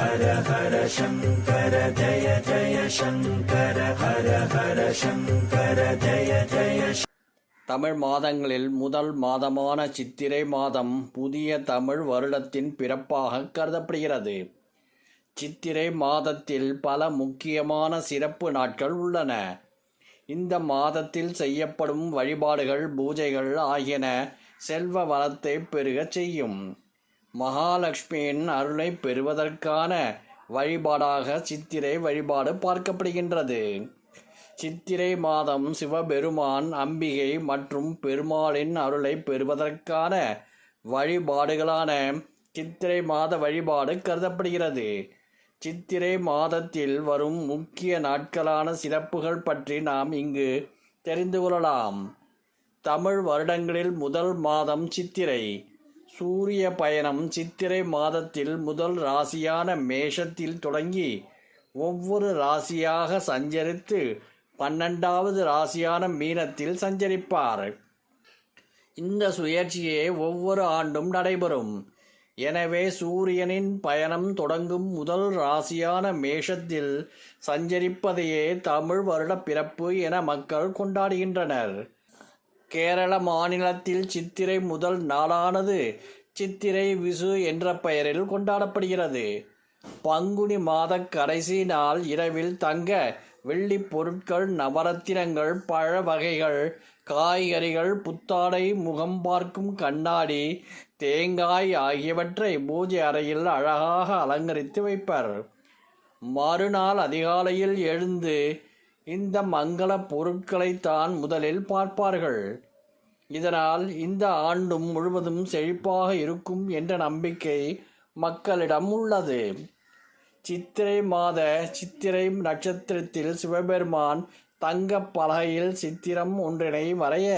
ஹர ஹர சங்கர ஜய ஜய சங்கர ஹர ஹர சங்கர ஜய ஜய தமிழ் மாதங்களில் முதல் மாதமான சித்திரை மாதம் புதிய தமிழ் வருடத்தின் பிறப்பாக கருதப்படுகிறது. சித்திரை மாதத்தில் பல முக்கியமான சிறப்பு நாட்கள் உள்ளன. இந்த மாதத்தில் செய்யப்படும் வழிபாடுகள் பூஜைகள் ஆகியன செல்வ வளத்தை பெருகச் செய்யும். மகாலட்சுமியின் அருளை பெறுவதற்கான வழிபாடாக சித்திரை வழிபாடு பார்க்கப்படுகின்றது. சித்திரை மாதம் சிவபெருமான் அம்பிகை மற்றும் பெருமாளின் அருளை பெறுவதற்கான வழிபாடுகளான சித்திரை மாத வழிபாடு கருதப்படுகிறது. சித்திரை மாதத்தில் வரும் முக்கிய நாட்களான சிறப்புகள் பற்றி நாம் இங்கு தெரிந்து கொள்ளலாம். தமிழ் வருடங்களில் முதல் மாதம் சித்திரை. சூரிய பயணம் சித்திரை மாதத்தில் முதல் ராசியான மேஷத்தில் தொடங்கி ஒவ்வொரு ராசியாக சஞ்சரித்து பன்னெண்டாவது ராசியான மீனத்தில் சஞ்சரிப்பார். இந்த சுயற்சியே ஒவ்வொரு ஆண்டும் நடைபெறும். எனவே சூரியனின் பயணம் தொடங்கும் முதல் ராசியான மேஷத்தில் சஞ்சரிப்பதையே தமிழ் வருட பிறப்பு என மக்கள் கொண்டாடுகின்றனர். கேரள மாநிலத்தில் சித்திரை முதல் நாளானது சித்திரை விசு என்ற பெயரில் கொண்டாடப்படுகிறது. பங்குனி மாத கடைசி நாள் இரவில் தங்க வெள்ளி பொருட்கள் நவரத்தினங்கள் பழ வகைகள் காய்கறிகள் புத்தாடை முகம் பார்க்கும் கண்ணாடி தேங்காய் ஆகியவற்றை பூஜை அறையில் அழகாக அலங்கரித்து வைப்பர். மறுநாள் அதிகாலையில் எழுந்து இந்த மங்கள பொருட்களை தான் முதலில் பார்ப்பார்கள். இதனால் இந்த ஆண்டும் முழுவதும் செழிப்பாக இருக்கும் என்ற நம்பிக்கை மக்களிடம் உள்ளது. சித்திரை மாத சித்திரை நட்சத்திரத்தில் சிவபெருமான் தங்க பலகையில் சித்திரம் ஒன்றினை வரைய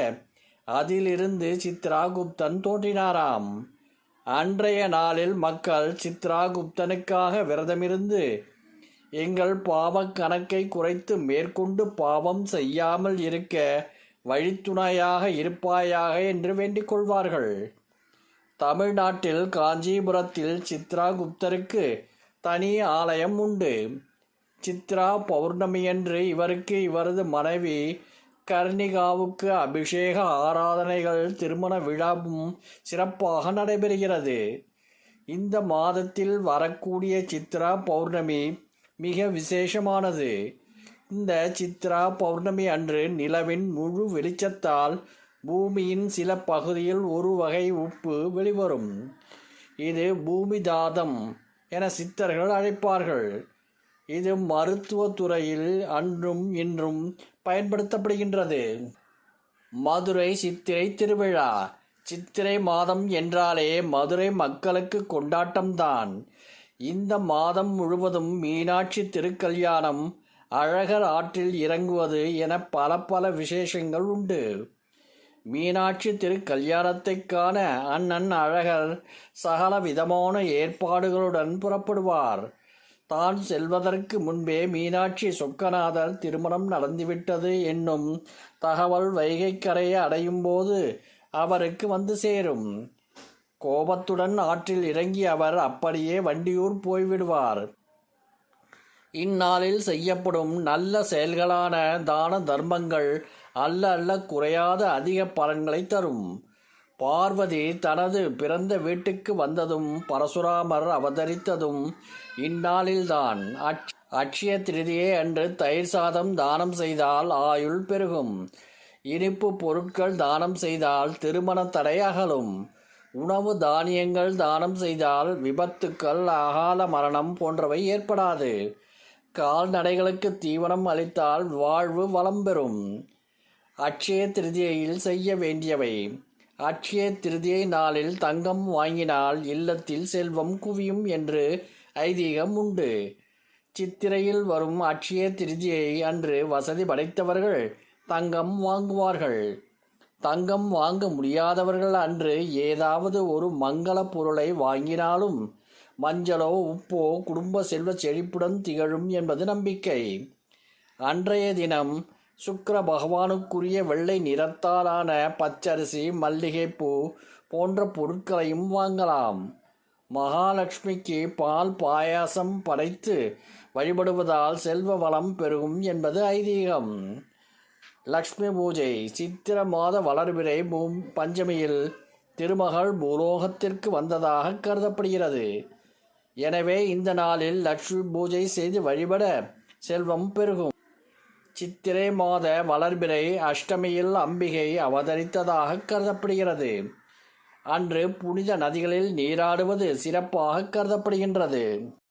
அதிலிருந்து சித்ராகுப்தன் தோன்றினாராம். அன்றைய நாளில் மக்கள் சித்ராகுப்தனுக்காக விரதமிருந்து எங்கள் பாவக் கணக்கை குறைத்து மேற்கொண்டு பாவம் செய்யாமல் இருக்க வழித்துணையாக இருப்பாயாக என்று வேண்டிக் கொள்வார்கள். தமிழ்நாட்டில் காஞ்சிபுரத்தில் சித்ராகுப்தருக்கு தனி ஆலயம் உண்டு. சித்ரா பௌர்ணமியன்று இவருக்கு இவரது மனைவி கர்ணிகாவுக்கு அபிஷேக ஆராதனைகள் திருமண விழாவும் சிறப்பாக நடைபெறுகிறது. இந்த மாதத்தில் வரக்கூடிய சித்ரா பௌர்ணமி மிக விசேஷமானது. இந்த சித்ரா பௌர்ணமி அன்று நிலவின் முழு வெளிச்சத்தால் பூமியின் சில பகுதியில் ஒரு வகை உப்பு வெளிவரும். இது பூமி தாதம் என சித்தர்கள் அழைப்பார்கள். இது மருத்துவத்துறையில் அன்றும் இன்றும் பயன்படுத்தப்படுகின்றது. மதுரை சித்திரை திருவிழா. சித்திரை மாதம் என்றாலே மதுரை மக்களுக்கு கொண்டாட்டம்தான். இந்த மாதம் முழுவதும் மீனாட்சி திருக்கல்யாணம் அழகர் ஆற்றில் இறங்குவது என பல பல விசேஷங்கள் உண்டு. மீனாட்சி திருக்கல்யாணத்தை காண அண்ணன் அழகர் சகல விதமான ஏற்பாடுகளுடன் புறப்படுவார். தான் செல்வதற்கு முன்பே மீனாட்சி சொக்கநாதர் திருமணம் நடந்துவிட்டது என்னும் தகவல் வைகைக்கரையை அடையும் போது அவருக்கு வந்து சேரும். கோபத்துடன் ஆற்றில் இறங்கி அவர் அப்படியே வண்டியூர் போய்விடுவார். இந்நாளில் செய்யப்படும் நல்ல செயல்களான தான தர்மங்கள் அல்ல அல்ல குறையாத அதிக பலன்களை தரும். பார்வதி தனது பிறந்த வீட்டுக்கு வந்ததும் பரசுராமர் அவதரித்ததும் இந்நாளில்தான். அட்ச அட்சய திருதியே அன்று தயிர் சாதம் தானம் செய்தால் ஆயுள் பெருகும். இனிப்பு பொருட்கள் தானம் செய்தால் திருமண தடை அகலும். உணவு தானியங்கள் தானம் செய்தால் விபத்துக்கள் அகால மரணம் போன்றவை ஏற்படாது. கால்நடைகளுக்கு தீவனம் அளித்தால் வாழ்வு வளம் பெறும். அட்சய திருதியையில் செய்ய வேண்டியவை. அட்சய திருதியை நாளில் தங்கம் வாங்கினால் இல்லத்தில் செல்வம் குவியும் என்று ஐதீகம் உண்டு. சித்திரையில் வரும் அட்சய திருதியை அன்று வசதி படைத்தவர்கள் தங்கம் வாங்குவார்கள். தங்கம் வாங்க முடியாதவர்கள் அன்று ஏதாவது ஒரு மங்கள பொருளை வாங்கினாலும் மஞ்சளோ உப்போ குடும்ப செல்வ செழிப்புடன் திகழும் என்பது நம்பிக்கை. அன்றைய தினம் சுக்கர பகவானுக்குரிய வெள்ளை நிறத்தாலான பச்சரிசி மல்லிகைப்பூ போன்ற பொருட்களையும் வாங்கலாம். மகாலட்சுமிக்கு பால் பாயாசம் படைத்து வழிபடுவதால் செல்வ வளம் பெருகும் என்பது ஐதீகம். லக்ஷ்மி பூஜை. சித்திர மாத வளர்பிறை பூ பஞ்சமியில் திருமகள் பூலோகத்திற்கு வந்ததாக கருதப்படுகிறது. எனவே இந்த நாளில் லக்ஷ்மி பூஜை செய்து வழிபட செல்வம் பெருகும். சித்திரை மாத வளர்பிறை அஷ்டமியில் அம்பிகை அவதரித்ததாக கருதப்படுகிறது. அன்று புனித நதிகளில் நீராடுவது சிறப்பாக கருதப்படுகின்றது.